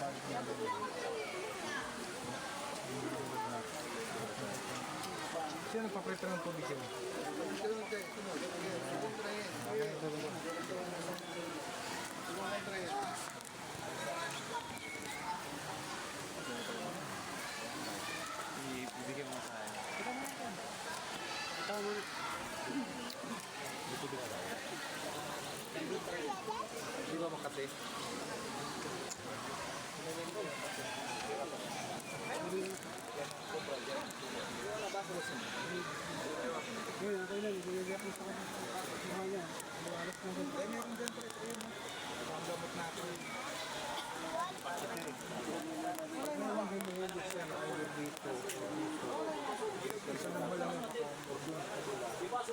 Sino nagpaprito ng tubig yun? Ibigay mo sa akin. Kita mo natin. Kita mo natin. Ito ba? Di ba makate? Ay, may